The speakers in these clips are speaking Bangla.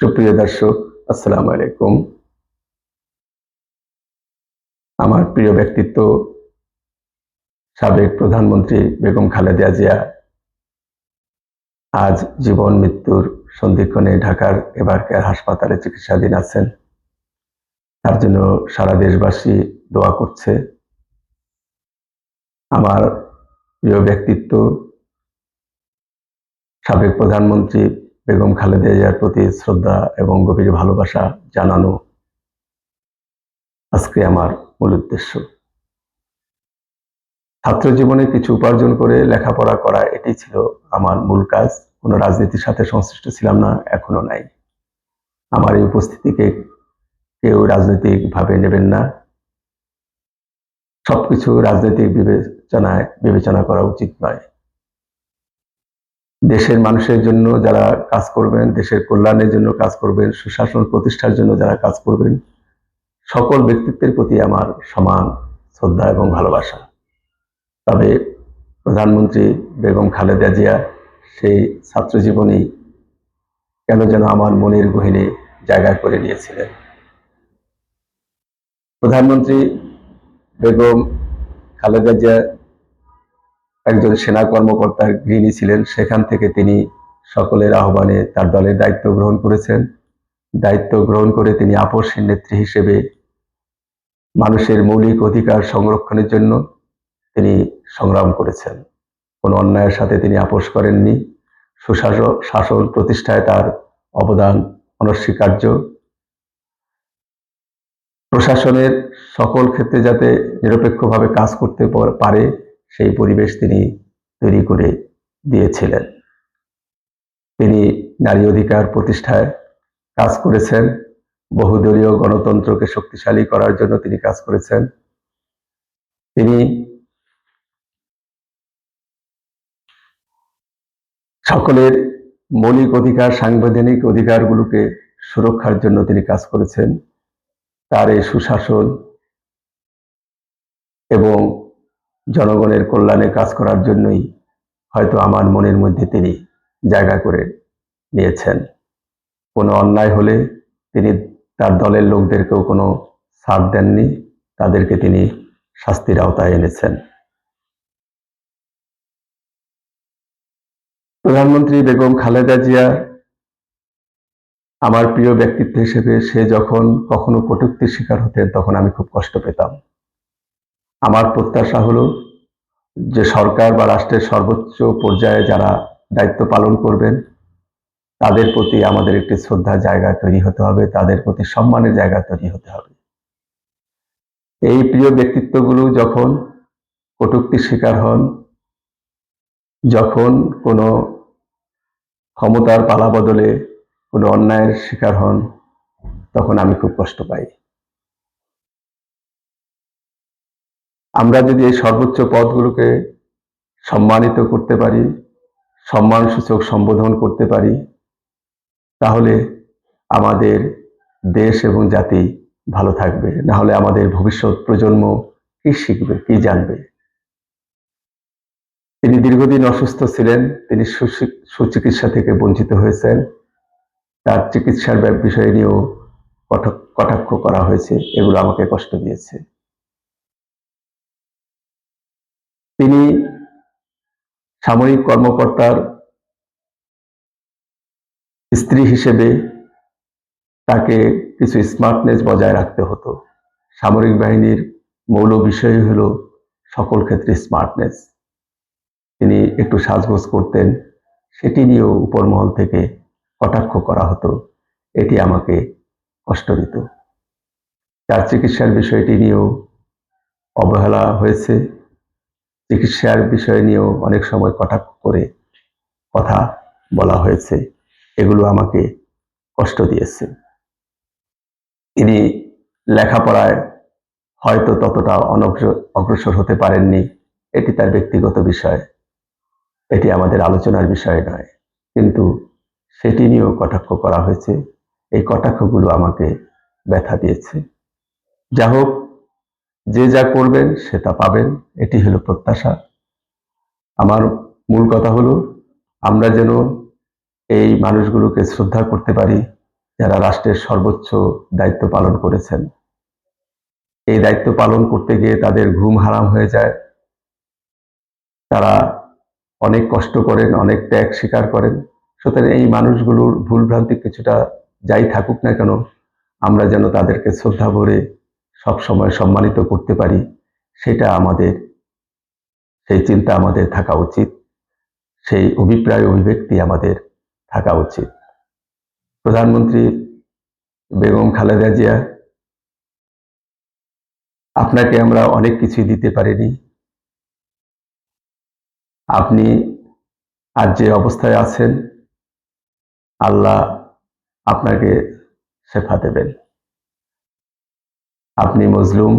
সুপ্রিয় দর্শক, আসসালামু আলাইকুম। আমার প্রিয় ব্যক্তিত্ব, সাবেক প্রধানমন্ত্রী বেগম খালেদা জিয়া, আজ জীবন মৃত্যুর সন্ধিক্ষণে ঢাকার এবারকার হাসপাতালে চিকিৎসাধীন আছেন। তার জন্য সারা দেশবাসী দোয়া করছে। আমার প্রিয় ব্যক্তিত্ব, সাবেক প্রধানমন্ত্রী বেগম খালেদা জিয়ার প্রতি শ্রদ্ধা এবং গভীর ভালোবাসা জানানো আজকে আমার মূল উদ্দেশ্য। ছাত্র জীবনে কিছু উপার্জন করে লেখাপড়া করা, এটি ছিল আমার মূল কাজ। কোনো রাজনীতির সাথে সংশ্লিষ্ট ছিলাম না, এখনও নাই। আমার এই উপস্থিতিকে কেউ রাজনৈতিকভাবে নেবেন না। সবকিছু রাজনৈতিক বিবেচনায়, বিবেচনা করা উচিত নয়। দেশের মানুষের জন্য যারা কাজ করবেন, দেশের কল্যাণের জন্য কাজ করবেন, সুশাসন প্রতিষ্ঠার জন্য যারা কাজ করবেন, সকল ব্যক্তিত্বের প্রতি আমার সমান শ্রদ্ধা এবং ভালোবাসা। তবে প্রধানমন্ত্রী বেগম খালেদা জিয়া, সেই ছাত্র জীবনেই কেন যেন আমার মনের গহিনে জায়গা করে নিয়েছিলেন। প্রধানমন্ত্রী বেগম খালেদা জিয়া একজন সেনা কর্মকর্তা গৃহিণী ছিলেন। সেখান থেকে তিনি সকলের আহ্বানে তার দলের দায়িত্ব গ্রহণ করেছেন। দায়িত্ব গ্রহণ করে তিনি আপসহীন নেত্রী হিসেবে মানুষের মৌলিক অধিকার সংরক্ষণের জন্য তিনি সংগ্রাম করেছেন। কোনো অন্যায়ের সাথে তিনি আপোষ করেননি। সুশাসন শাসন প্রতিষ্ঠায় তার অবদান অনস্বীকার্য। প্রশাসনের সকল ক্ষেত্রে যাতে নিরপেক্ষভাবে কাজ করতে পারে সেই পরিবেশ তিনি তৈরি করে দিয়েছিলেন। তিনি নারী অধিকার প্রতিষ্ঠায় কাজ করেছেন। বহুদলীয় গণতন্ত্রকে শক্তিশালী করার জন্য তিনি কাজ করেছেন। তিনি সকলের মৌলিক অধিকার, সাংবিধানিক অধিকারগুলোকে সুরক্ষার জন্য তিনি কাজ করেছেন। তার এই সুশাসন এবং জনগণের কল্যাণে কাজ করার জন্যই হয়তো আমার মনের মধ্যে তিনি জায়গা করে নিয়েছেন। কোনো অন্যায় হলে তিনি তার দলের লোকদেরকেও কোনো ছাড় দেননি, তাদেরকে তিনি শাস্তির আওতায় এনেছেন। প্রধানমন্ত্রী বেগম খালেদা জিয়া আমার প্রিয় ব্যক্তিত্ব হিসেবে সে যখন কখনো কটুক্তির শিকার হতেন তখন আমি খুব কষ্ট পেতাম। আমার প্রত্যাশা হলো যে সরকার বা রাষ্ট্রের সর্বোচ্চ পর্যায়ে যারা দায়িত্ব পালন করবেন, তাদের প্রতি আমাদের একটি শ্রদ্ধার জায়গা তৈরি হতে হবে, তাদের প্রতি সম্মানের জায়গা তৈরি হতে হবে। এই প্রিয় ব্যক্তিত্বগুলো যখন কটুক্তির শিকার হন, যখন কোনো ক্ষমতার পালা বদলে কোনো অন্যায়ের শিকার হন, তখন আমি খুব কষ্ট পাই। আমরা যদি এই সর্বোচ্চ পদগুলোকে সম্মানিত করতে পারি, সম্মানসূচক সম্বোধন করতে পারি, তাহলে আমাদের দেশ এবং জাতি ভালো থাকবে। না হলে আমাদের ভবিষ্যৎ প্রজন্ম কি শিখবে, কি জানবে? তিনি দীর্ঘদিন অসুস্থ ছিলেন, তিনি সুচিকিৎসা থেকে বঞ্চিত হয়েছেন। তার চিকিৎসার বিষয় নিয়েও কটাক্ষ করা হয়েছে, এগুলো আমাকে কষ্ট দিয়েছে। তিনি সামরিক কর্মকর্তার স্ত্রী হিসেবে তাকে কিছু স্মার্টনেস বজায় রাখতে হতো। সামরিক বাহিনীর মৌল বিষয় হলো সকল ক্ষেত্রে স্মার্টনেস তিনি একটু সাজগোজ করতেন, সেটি নিয়েও উপরমহল থেকে কটাক্ষ করা হতো। এটি আমাকে কষ্ট দিত। তার চিকিৎসার বিষয়টি নিয়েও অবহেলা হয়েছে। চিকিৎসার বিষয় নিয়েও অনেক সময় কটাক্ষ করে কথা বলা হয়েছে। এগুলো আমাকে কষ্ট দিয়েছে। তিনি লেখাপড়ায় হয়তো ততটা অগ্রসর হতে পারেননি। এটি তার ব্যক্তিগত বিষয়। এটি আমাদের আলোচনার বিষয় নয়। কিন্তু সেটি নিয়েও কটাক্ষ করা হয়েছে। এই কটাক্ষগুলো আমাকে ব্যথা দিয়েছে। যা হোক যে যা করবেন, সে তা পাবেন। এটি হলো প্রত্যাশা। আমার মূল কথা হলো, আমরা যেন এই মানুষগুলোকে শ্রদ্ধা করতে পারি, যারা রাষ্ট্রের সর্বোচ্চ দায়িত্ব পালন করেছেন। এই দায়িত্ব পালন করতে গিয়ে তাদের ঘুম হারাম হয়ে যায়। তারা অনেক কষ্ট করেন, অনেক ত্যাগ স্বীকার করেন। সুতরাং এই মানুষগুলোর ভুলভ্রান্তি কিছুটা যাই থাকুক না কেন, আমরা যেন তাদেরকে শ্রদ্ধা ভরে সবসময় সম্মানিত করতে পারি, সেটা আমাদের, সেই চিন্তা আমাদের থাকা উচিত, সেই অভিপ্রায় অভিব্যক্তি আমাদের থাকা উচিত। প্রধানমন্ত্রী বেগম খালেদা জিয়া, আপনাকে আমরা অনেক কিছুই দিতে পারিনি। আপনি আজ যে অবস্থায় আছেন, আল্লাহ আপনাকে শেফা দেবেন। আপনি মজলুম।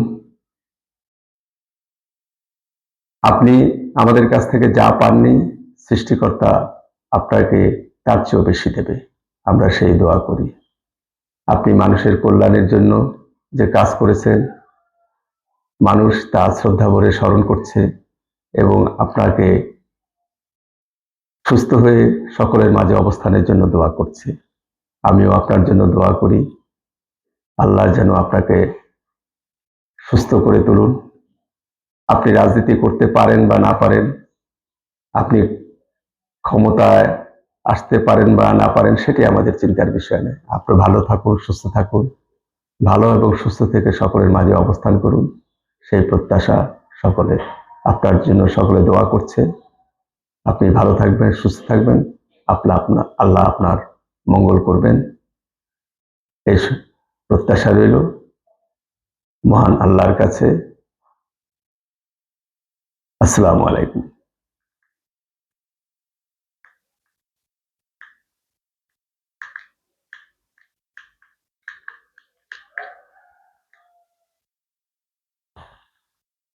আপনি আমাদের কাছ থেকে যা পাননি, সৃষ্টিকর্তা আপনাকে তার চেয়েও বেশি দেবে। আমরা সেই দোয়া করি। আপনি মানুষের কল্যাণের জন্য যে কাজ করেছেন, মানুষ তা শ্রদ্ধা ভরে স্মরণ করছে এবং আপনাকে সুস্থ হয়ে সকলের মাঝে অবস্থানের জন্য দোয়া করছে। আমিও আপনার জন্য দোয়া করি। আল্লাহ যেন আপনাকে সুস্থ করে তুলুন। আপনি রাজনীতি করতে পারেন বা না পারেন, আপনি ক্ষমতায় আসতে পারেন বা না পারেন, সেটি আমাদের চিন্তার বিষয় নয়। আপনি ভালো থাকুন, সুস্থ থাকুন, ভালো এবং সুস্থ থেকে সকলের মাঝে অবস্থান করুন। সেই প্রত্যাশা সকলের আপনার জন্য সকলে দোয়া করছে। আপনি ভালো থাকবেন, সুস্থ থাকবেন। আপনার আপনার আল্লাহ আপনার মঙ্গল করবেন। এই প্রত্যাশা রইল। মহান আল্লাহর কাছে। আসসালামু আলাইকুম।